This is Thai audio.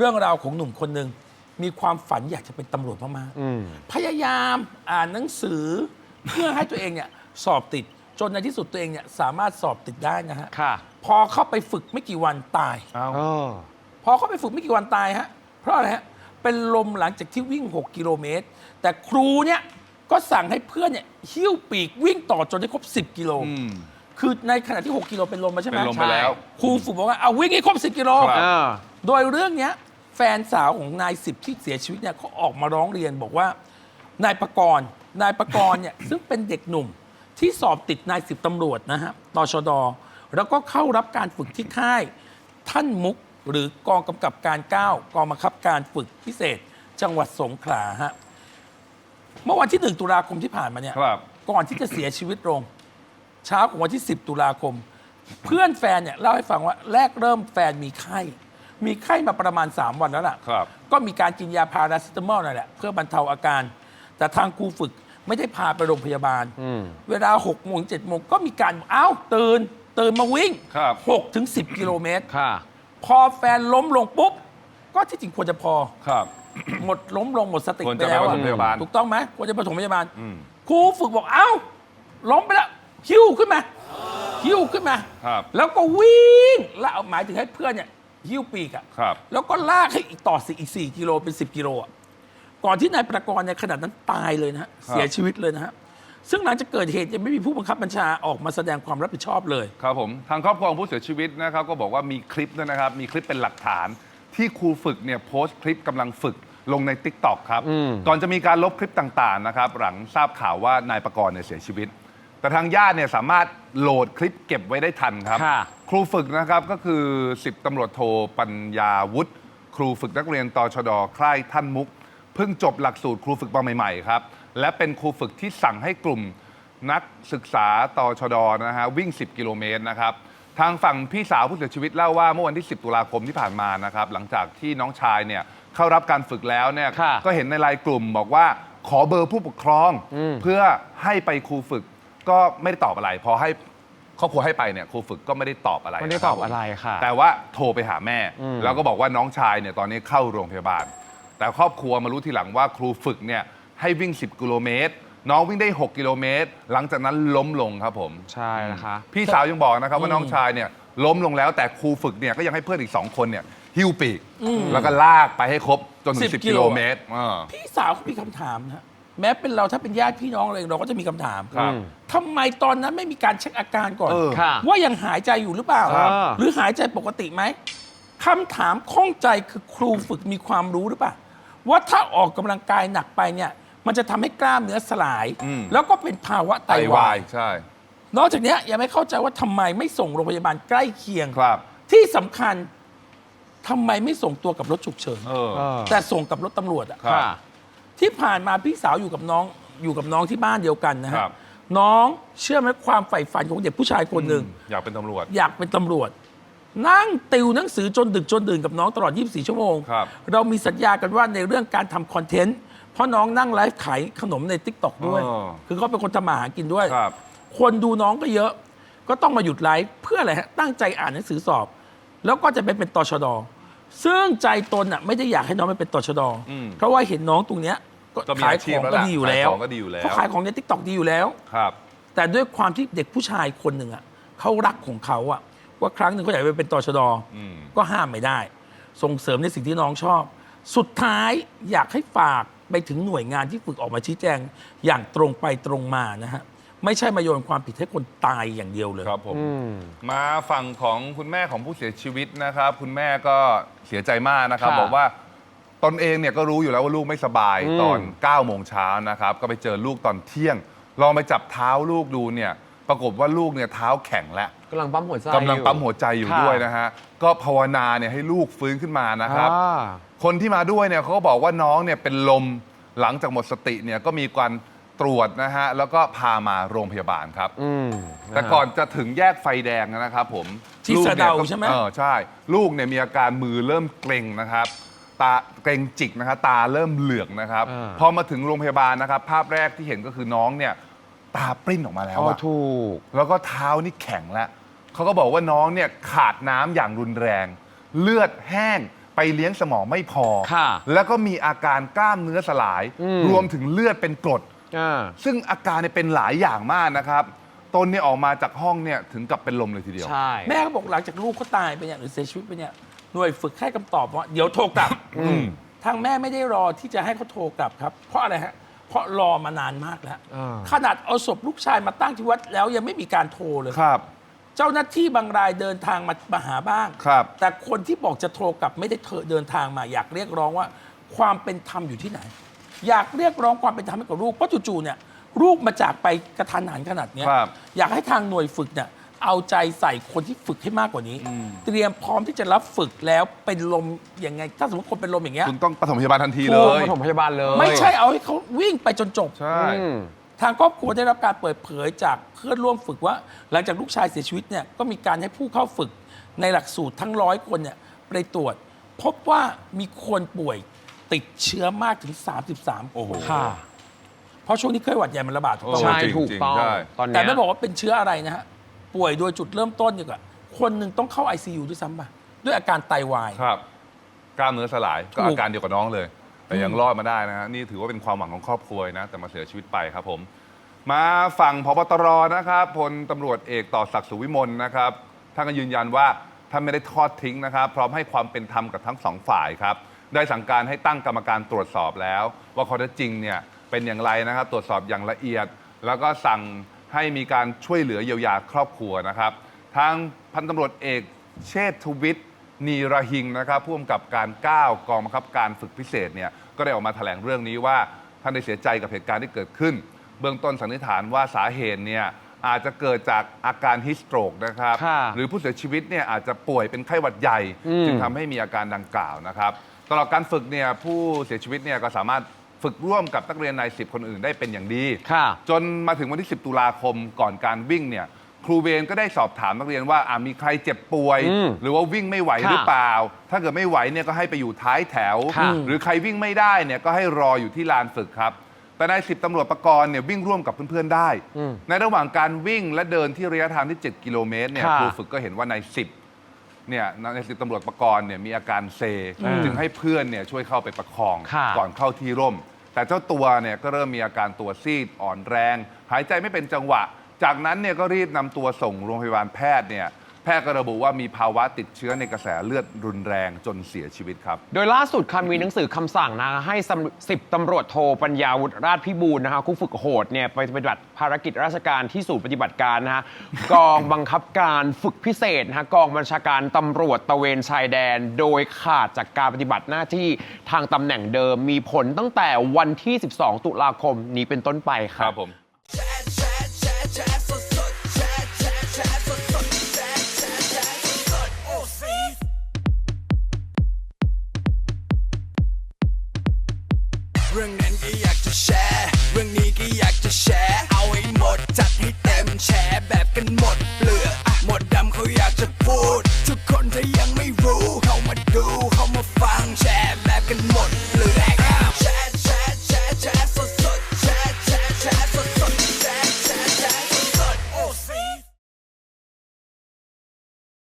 เรื่องราวของหนุ่มคนหนึ่งมีความฝันอยากจะเป็นตำรวจมากอืมๆพยายามอ่านหนังสือ เพื่อให้ตัวเองเนี่ยสอบติดจนในที่สุดตัวเองเนี่ยสามารถสอบติดได้นะฮะค่ะ พอเข้าไปฝึกไม่กี่วันตาย เอาเออพอเข้าไปฝึกไม่กี่วันตายฮะ เพราะอะไรฮะ เป็นลมหลังจากที่วิ่ง 6 กิโลเมตร แต่ครูเนี่ยก็สั่งให้เพื่อนเนี่ยหิ้วปีกวิ่งต่อจนได้ครบ 10 กิโล อืม คือในขณะที่ 6 กิโลเป็นลมมาใช่ไหมเป็นลมไปแล้วครูฝึกบอกว่าเอาวิ่งให้ครบ 10 กิโล ครับเออโดยเรื่องเนี้ยแฟนสาวของนายสิบที่เสียชีวิตเนี่ยเขาออกมาร้องเรียนบอกว่านายประกรณ์นายประกรณ์เนี่ย ซึ่งเป็นเด็กหนุ่มที่สอบติดนายสิบตำรวจนะฮะตชด แล้วก็เข้ารับการฝึกที่ค่าย ท่านมุกหรือกองกำกับการ 9 กองบังคับการฝึกพิเศษ จังหวัดสงขลาฮะเมื่อวันที่ 1 ตุลาคมที่ผ่านมาเนี่ยครับ ก่อนที่จะเสียชีวิตลง เช้าของวันที่ 10 ตุลาคม เพื่อนแฟนเนี่ยเล่าให้ฟังว่าแรกเริ่มแฟนมีไข้ มีไข้มาประมาณ 3 วันแล้วล่ะ ครับ ก็มีการกินยาพาราเซตามอลนั่นแหละ เพื่อบรรเทาอาการ แต่ทางครูฝึกไม่ได้พาไปโรงพยาบาล อืม เวลา6โมง7โมงก็มีการอ้าวตื่น ตื่นมาวิ่งครับ 6ถึง10 กิโลเมตร ค่ะ พอแฟนล้มลงปุ๊บ ก็ที่จริงควรจะพอ ครับ หมดล้มลงหมดสติควรไปจะไปแล้วโรอะงพยาบาลถูกต้องไหมควรจะไปถมพยาบาลอืม ครูฝึกบอกเอ้า ล้มไปแล้วหิ้วขึ้นมาหิ้วขึ้นมา ครับ แล้วก็วิ่งแล้วเอาหมายถึงให้เพื่อนเนี่ย หิ้วปีกอะครับ แล้วก็ลากให้อีกต่อสิอีก 4 กิโลเป็น 10 กิโลอะก่อนที่นายประกรณ์ในยขนาดนั้นตายเลยนะฮะเสียชีวิตเลยนะฮะซึ่งหลังจากเกิดเหตุยังไม่มีผู้บังคับบัญชาออกมาแสดงความรับผิดชอบเลย ครับผมทางครอบครัวของผู้เสียชีวิตนะครับก็บอกว่ามีคลิปด้วยนะครับ มีคลิปเป็นหลักฐาน ที่ครูฝึกเนี่ยโพสต์คลิปกำลังฝึกลงใน t ิ k t o k ครับอืมก่อนจะมีการลบคลิปต่างๆนะครับหลังทราบข่าวว่านายประกรณ์เนี่ยเสียชีวิต แต่ทางญาติเนี่ยสามารถโหลดคลิปเก็บไว้ได้ทันครับ ค่ะครูฝึกนะครับก็คือ 10ตำรวจโทปัญญาวุฒิครูฝึกนักเรียนตชดค่ายท่านมุก เพิ่งจบหลักสูตรครูฝึกมาใหม่ๆครับและเป็นครูฝึกที่สั่งให้กลุ่มนักศึกษาตชดนะฮะวิ่ง 10 กิโลเมตรนะครับทางฝั่งพี่สาวผู้เสียชีวิตเล่าว่าเมื่อวันที่ 10 ตุลาคมที่ผ่านมานะครับหลังจากที่น้องชายเนี่ยเข้ารับการฝึกแล้วเนี่ยค่ะ ก็เห็นในไลน์กลุ่มบอกว่าขอเบอร์ผู้ปกครองอืมเพื่อให้ไปครูฝึก ก็ไม่ได้ตอบอะไร พอให้ครอบครัวให้ไปเนี่ยครูฝึกก็ไม่ได้ตอบอะไรไม่ได้นคตรัอบอะไรค่ะ แต่ว่าโทรไปหาแม่อืมแล้วก็บอกว่าน้องชายเนี่ยตอนนี้เข้าโรงพยาบาล แต่ครอบครัวมารู้ทีหลังว่าครูฝึกเนี่ยให้วิ่ง 10 กิโลเมตร น้องวิ่งได้ 6 กิโลเมตร หลังจากนั้นล้มลงครับผมใช่นะคะพี่สาวยังบอกนะครับอืว่ามน้องชายเนี่ยล้มลงแล้วแต่ครูฝึกเนี่ยก็ยังให้เพื่อนอีก 2 คนเนี่ยหิ้วปีก แล้วก็ลากไปให้ครบจนถึง10 10กิโลเมตรอ่าพี่สาวเขามีคำถามนะฮะ แม้เป็นเราถ้าเป็นญาติพี่น้องอะไรเราก็จะมีคำถามครับ ทำไมตอนนั้นไม่มีการเช็คอาการก่อน เออค่ะว่ายังหายใจอยู่หรือเปล่า ครับ หรือหายใจปกติไหมคำถามข้องใจคือครูฝึกมีความรู้หรือเปล่า ว่าถ้าออกกำลังกายหนักไปเนี่ย มันจะทำให้กล้ามเนื้อสลาย อืม แล้วก็เป็นภาวะไตไตวาวาย ยใช่นอกจากเนี้ยยังไม่เข้าใจว่าทำไมไม่ส่งโรงพยาบาลใกล้เคียง ครับ ที่สำคัญทำไมไม่ส่งตัวกับรถฉุกเฉิน เออเออแต่ส่งกับรถตำรวจอะครับค่ะ ที่ผ่านมาพี่สาวอยู่กับน้องอยู่กับน้องที่บ้านเดียวกันนะฮะครับ น้องเชื่อไหมความใฝ่ฝันของเด็กผู้ชายคนหนึ่ง อยากเป็นตำรวจ อยากเป็นตำรวจ นั่งติวหนังสือจนดึกจนดื่นกับน้องตลอด 24 ชั่วโมง ครับ เรามีสัญญากันว่าในเรื่องการทำคอนเทนต์ เพราะน้องนั่งไลฟ์ขายขนมใน t ิ k t o k ด้วย อ๋อ คือเขาเป็นคนทำมาหากินด้วย ครับ คนดูน้องก็เยอะ ก็ต้องมาหยุดไลฟ์เพื่ออะไรฮะ ตั้งใจอ่านหนังสือสอบ แล้วก็จะไปเป็นตชด ซึ่งใจตนอะไม่ได้อยากให้น้องไปเป็นตชด อืม เพราะว่าเห็นน้องตรงเนี้ย ก็มีขายอาขชีพองแล้วก็ล่ะดีอยู่แล้วขายของก็ดีอยู่แล้ว เขาขายของใน t ิ k t o k ดีอยู่แล้ว ครับ แต่ด้วยความที่เด็กผู้ชายคนหนึ่งอะเขารักของเขาอะว่าครั้งหนึ่งเขาอยากไปเป็นตชดอืม ก็ห้ามไม่ได้ ส่งเสริมในสิ่งที่น้องชอบ สุดท้ายอยากให้ฝากไปถึงหน่วยงานที่ฝึกออกมาชี้แจง อย่างตรงไปตรงมานะฮะไม่ใช่มาโยนความผิดให้คนตายอย่างเดียวเลย ครับผมอืมมาฝั่งของคุณแม่ของผู้เสียชีวิตนะครับ คุณแม่ก็เสียใจมากนะครับ ค่ะ บอกว่า ตนเองเนี่ยก็รู้อยู่แล้วว่าลูกไม่สบายอืมตอน9โมงเช้านะครับ ก็ไปเจอลูกตอนเที่ยง ลองไปจับเท้าลูกดูเนี่ยปรากฏว่าลูกเนี่ยเท้าแข็งแล้วกำลังปั๊มหัวใจกำลังปั๊มหัวใจอยู่ค่ะด้วยนะฮะก็ภาวนาเนี่ยให้ลูกฟื้นขึ้นมานะครับอ่าคนที่มาด้วยเนี่ยเขาก็บอกว่าน้องเนี่ยเป็นลมหลังจากหมดสติเนี่ยก็มีการตรวจนะฮะแล้วก็พามาโรงพยาบาลครับอืมแต่ก่อนจะถึงแยกไฟแดงนะครับ ผมที่ลูกสะนี่ยเดาก็ใช่ไหมเออใช่ ลูกเนี่ยมีอาการมือเริ่มเกร็งนะครับ ตาเกร็งจิกนะครับตาเริ่มเหลือกนะครับ อ่า พอมาถึงโรงพยาบาลนะครับ ภาพแรกที่เห็นก็คือน้องเนี่ยตาปริ้นออกมาแล้วอ๋ออะ ถูก แล้วก็เท้านี่แข็งแล้ว เขาก็บอกว่าน้องเนี่ยขาดน้ำอย่างรุนแรง เลือดแห้งไปไปเลี้ยงสมองไม่พอ ค่ะแล้วก็มีอาการกล้ามเนื้อสลาย อืม รวมถึงเลือดเป็นกรด อ่า ซึ่งอาการเนี่ยเป็นหลายอย่างมากนะครับ ตนเนี่ยออกมาจากห้องเนี่ยถึงกับเป็นลมเลยทีเดียว ใช่ แม่ก็บอกหลังจากลูกเขาตายไปเนี่ยหรือเสียชีวิตไปเนี่ย หน่วยฝึกให้คำตอบว่า เดี๋ยวโทรกลับอืมทางแม่ไม่ได้รอที่จะให้เขาโทรกลับครับ เพราะอะไรฮะ เพราะรอมานานมากแล้ว อ่า ขนาดเอาศพลูกชายมาตั้งที่วัดแล้วยังไม่มีการโทรเลย ครับ เจ้าหน้าที่บางรายเดินทางมามาหาบ้าง ครับ แต่คนที่บอกจะโทรกลับไม่ได้เธอเดินทางมา อยากเรียกร้องว่า ความเป็นธรรมอยู่ที่ไหน อยากเรียกร้องความเป็นธรรมให้กับลูกเพราะจู่ๆเนี่ยลูกมาจากไปกระทันหันขนาดเนี้ยครับ อยากให้ทางหน่วยฝึกเนี่ย เอาใจใส่คนที่ฝึกให้มากกว่านี้ เตรียมพร้อมที่จะรับฝึกแล้วเป็นลมยังไง ถ้าสมมติคนเป็นลมอย่างเงี้ยคุณต้องปฐมพยาบาลทันทีเลโทรยปฐมพยาบาลเลยไม่ใช่เอาให้เขาวิ่งไปจนจบ ใช่ อืม ทางครอบครัวได้รับการเปิดเผยจากเพื่อนร่วมฝึกว่า หลังจากลูกชายเสียชีวิตเนี่ยก็มีการให้ผู้เข้าฝึกในหลักสูตรทั้งร้อยคนเนี่ยไปตรวจ พบว่ามีคนป่วยติดเชื้อมากถึง 33โอ้โห ค่ะเพราะช่วงนี้ไข้หวัดใหญ่มันระบาดถูกต้องโอ้ไหมใช่จริงถูกต้อง ใช่ ตอนเนี้ยแต่ไม่บอกว่าเป็นเชื้ออะไรนะฮะ ป่วยโดยจุดเริ่มต้นเนี่ยก็คนหนึ่งต้องเข้า ICU ด้วยซ้ำป่ะด้วยอาการไตวาย ครับ กล้ามเนื้อสลายก็ถูกอาการเดียวกับน้องเลย แต่ยังรอดมาได้นะฮะนี่ถือว่าเป็นความหวังของครอบครัวนะ แต่มาเสียชีวิตไปครับผม มาฝั่งพบตรนะครับพลตำรวจเอกต่อศักดิ์สุวิมลนะครับท่านก็ยืนยันว่าท่านไม่ได้ทอดทิ้งนะครับ พร้อมให้ความเป็นธรรมกับทั้งสองฝ่ายครับ ได้สั่งการให้ตั้งกรรมการตรวจสอบแล้ว ว่าข้อเท็จจริงเนี่ยเป็นอย่างไรนะครับ ตรวจสอบอย่างละเอียด แล้วก็สั่ง ให้มีการช่วยเหลือเยียวยาครอบครัวนะครับ ทางพันตำรวจเอกเชษฐวิทย์นีระหิงนะครับผู้กำกับการ 9 กองบังคับการฝึกพิเศษเนี่ยก็ได้ออกมาแถลงเรื่องนี้ว่าท่านได้เสียใจกับเหตุการณ์ที่เกิดขึ้น เบื้องต้นสันนิษฐานว่าสาเหตุเนี่ยอาจจะเกิดจากอาการฮิสโตรกนะครับ ค่ะหรือผู้เสียชีวิตเนี่ยอาจจะป่วยเป็นไข้หวัดใหญ่ อืม จึงทำให้มีอาการดังกล่าวนะครับ ตลอดการฝึกเนี่ยผู้เสียชีวิตเนี่ยก็สามารถ ฝึกร่วมกับนักเรียนนายสิบคนอื่นได้เป็นอย่างดี ค่ะ จนมาถึงวันที่ 10 ตุลาคมก่อนการวิ่งเนี่ย ครูเวรก็ได้สอบถามนักเรียนว่าอะมีใครเจ็บป่วย อืมหรือว่าวิ่งไม่ไหวค่ะหรือเปล่า ถ้าเกิดไม่ไหวเนี่ยก็ให้ไปอยู่ท้ายแถว ค่ะ หรือใครวิ่งไม่ได้เนี่ยก็ให้รออยู่ที่ลานฝึกครับ แต่นายสิบตำรวจประกรณ์เนี่ยวิ่งร่วมกับเพื่อนๆได้อืมในระหว่างการวิ่งและเดินที่ระยะทางที่ 7 กิโลเมตรเนี่ยค่ะ ครูฝึกก็เห็นว่านายสิบเนี่ยนายสิบตำรวจประกรณ์เนี่ยมีอาการเซอืมจึงให้เพื่อนเนี่ยช่วยเข้าไปประคอง ค่ะ ก่อนเข้าที่ร่ม แต่เจ้าตัวเนี่ยก็เริ่มมีอาการตัวซีดอ่อนแรง หายใจไม่เป็นจังหวะ จากนั้นเนี่ยก็รีบนำตัวส่งโรงพยาบาลแพทย์เนี่ย ทย์ก็ระบุว่ามีภาวะติดเชื้อในกระแสเลือดรุนแรงจนเสียชีวิตครับ โดยล่าสุดค่ะมีหนังสือคำสั่งนะให้สิบตำรวจโทปัญญาวุฒิราชพิบูลนะคะคู่ฝึกโหดเนี่ยไปปฏิบัติภารกิจราชการที่ศูนย์ปฏิบัติการนะฮะกองบังคับการฝึกพิเศษนะฮะกองบัญชาการตำรวจตระเวนชายแดน โดยขาดจากการปฏิบัติหน้าที่ทางตำแหน่งเดิมมีผลตั้งแต่วันที่ 12 ตุลาคมนี้เป็นต้นไปคครัรับบผม